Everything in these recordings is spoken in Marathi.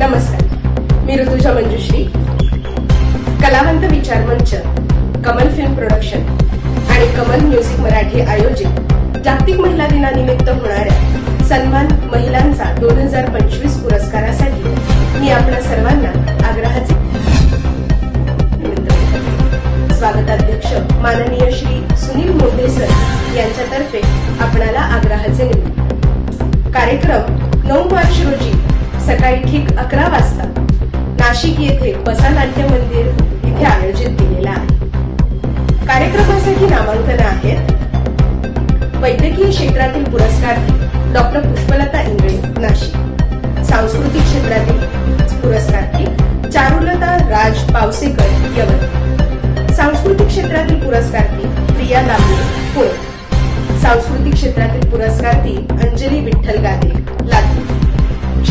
नमस्कार. मी ऋतुजा मंजुश्री. कलावंत विचार मंच कमल फिल्म प्रोडक्शन आणि कमल म्युझिक मराठी आयोजित जागतिक महिला दिनानिमित्त होणाऱ्या सन्मान महिलांचा दोन हजार पंचवीस पुरस्कारासाठी मी आपल्या सर्वांना आग्रहाचे स्वागताध्यक्ष माननीय श्री सुनील मोंढे सर यांच्यातर्फे आपणाला आग्रहाचे निमित्त कार्यक्रम नऊ मार्च रोजी ठीक अकरा वाजता. नाशिक येथे बसा नाट्य मंदिर इथे आयोजित केलेला आहे. कार्यक्रमासाठी नामांकन आहेत. वैद्यकीय क्षेत्रातील पुरस्कारार्थी डॉक्टर पुष्पलता इंगळे नाशिक. सांस्कृतिक क्षेत्रातील पुरस्कारार्थी चारुलता राज पावसेकर यवत सांस्कृतिक क्षेत्रातील पुरस्कारार्थी प्रिया दामले पुणे. सांस्कृतिक क्षेत्रातील पुरस्कारार्थी अंजली विठ्ठल गादे लातूर.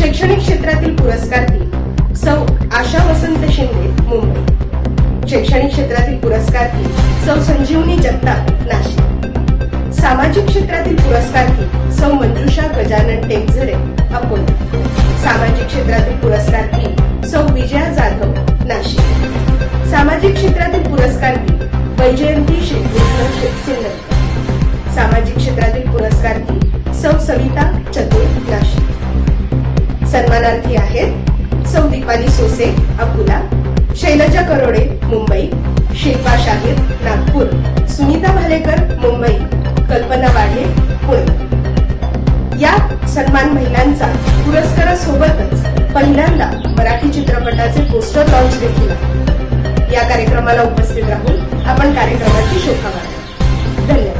शैक्षणिक क्षेत्रातील पुरस्कारार्थी सौ आशा वसंत शिंदे मुंबई. शैक्षणिक क्षेत्रातील पुरस्कारार्थी सौ संजीवनी जगताप नाशिक. सामाजिक क्षेत्रातील पुरस्कार पुरस्कारार्थी सौ मंजुषा गजानन टेकझरे अकोला. सामाजिक क्षेत्रातील पुरस्कार पुरस्कारार्थी सौ विजया जाधव नाशिक. सामाजिक क्षेत्रातील पुरस्कारार्थी वैजयंती श्रीकृष्ण सिन्नर सामाजिक क्षेत्रातील पुरस्कार पुरस्कारार्थी सौ सविता मतदानार्थी आहेत. सौ दीपाली सोसे अकोला शैलजा करोडे मुंबई शिल्पा शाहीर नागपूर सुनीता भालेकर मुंबई कल्पना वाढे पुणे. या सन्मान महिलांचा पुरस्कारासोबतच पहिल्यांदा मराठी चित्रपटाचे पोस्टर लॉन्च देखील या कार्यक्रमाला उपस्थित राहून आपण कार्यक्रमाची शोभा वाढवा. धन्यवाद.